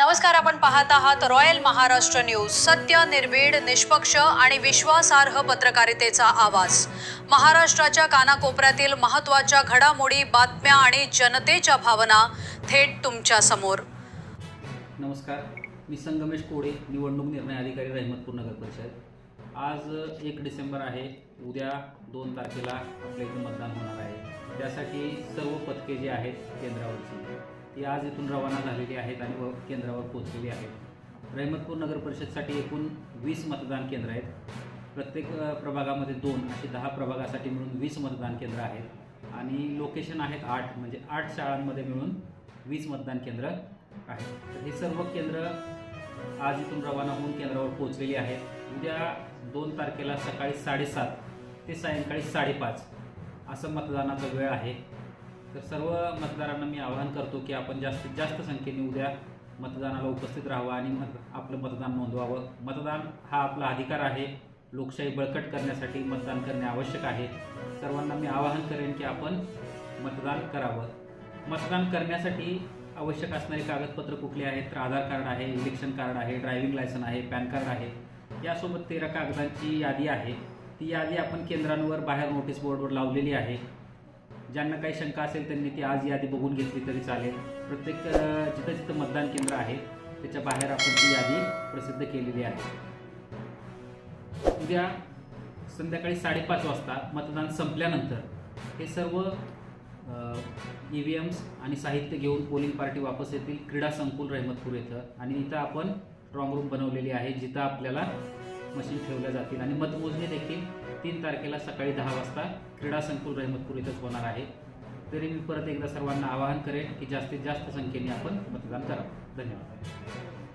नमस्कार आपण पाहत आहात रॉयल महाराष्ट्र न्यूज. सत्य निर्भीड निष्पक्ष आणि विश्वासार्ह पत्रकारितेचा आवाज. महाराष्ट्राच्या कानाकोपऱ्यातील महत्त्वाच्या घडामोडी बातम्या आणि जनतेच्या भावना थेट तुमच्यासमोर. नमस्कार. मी संगमेश कोडे निवडणूक निर्णय अधिकारी रहमतपूर नगर परिषद. आज एक डिसेंबर आहे. उद्या दोन तारखेला आपल्या इथे मतदान होणार आहे. त्यासाठी सर्व पथके जी आहेत केंद्रावरची. ती आज इथून रवाना झालेली आहेत आणि व केंद्रावर पोहोचलेली आहेत. रहमतपूर नगर परिषदसाठी एकूण वीस मतदान केंद्र आहेत. प्रत्येक प्रभागामध्ये दोन असे दहा प्रभागासाठी मिळून वीस मतदान केंद्र आहेत. आणि लोकेशन आहेत आठ म्हणजे आठ शाळांमध्ये मिळून वीस मतदान केंद्र आहेत. तर हे सर्व केंद्र आज इथून रवाना होऊन केंद्रावर पोहोचलेली आहेत. उद्या दोन तारखेला सकाळी साडेसात ते सायंकाळी साडेपाच असं मतदानाचा वेळ आहे. तर सर्व मतदारांना मी आवाहन करतो की आपण जास्तीत जास्त संख्येने उद्या मतदानाला उपस्थित राहावं आणि मत आपलं मतदान नोंदवावं. मतदान हा आपला अधिकार आहे. लोकशाही बळकट करण्यासाठी मतदान करणे आवश्यक आहे. सर्वांना मी आवाहन करेन की आपण मतदान करावं. मतदान करण्यासाठी आवश्यक असणारी कागदपत्र कुठली आहेत? तर आधार कार्ड आहे इलेक्शन कार्ड आहे ड्रायव्हिंग लायसन आहे पॅन कार्ड आहे. यासोबत तेरा कागदांची यादी आहे. ती यादी आपण केंद्रांवर बाहेर नोटीस बोर्डवर लावलेली आहे. ज्यांना काही शंका असेल त्यांनी ती आज यादी बघून घेतली तरी चालेल. प्रत्येक जिथं जिथं मतदान केंद्र आहे त्याच्या बाहेर आपण ती यादी प्रसिद्ध केलेली आहे. उद्या संध्याकाळी साडेपाच वाजता मतदान संपल्यानंतर हे सर्व ई व्ही एम्स आणि साहित्य घेऊन पोलिंग पार्टी वापस येतील. क्रीडा संकुल रहमतपूर येथं. आणि इथं आपण स्ट्रॉंग रूम बनवलेली आहे जिथं आपल्याला मशीन ठेवल्या जातील. आणि मतमोजणी देखील तीन तारखेला सकाळी दहा वाजता क्रीडा संकुल रहमतपूर इथंच होणार आहे. तरी मी परत एकदा सर्वांना आवाहन करेन की जास्तीत जास्त संख्येने आपण मतदान करावं. धन्यवाद.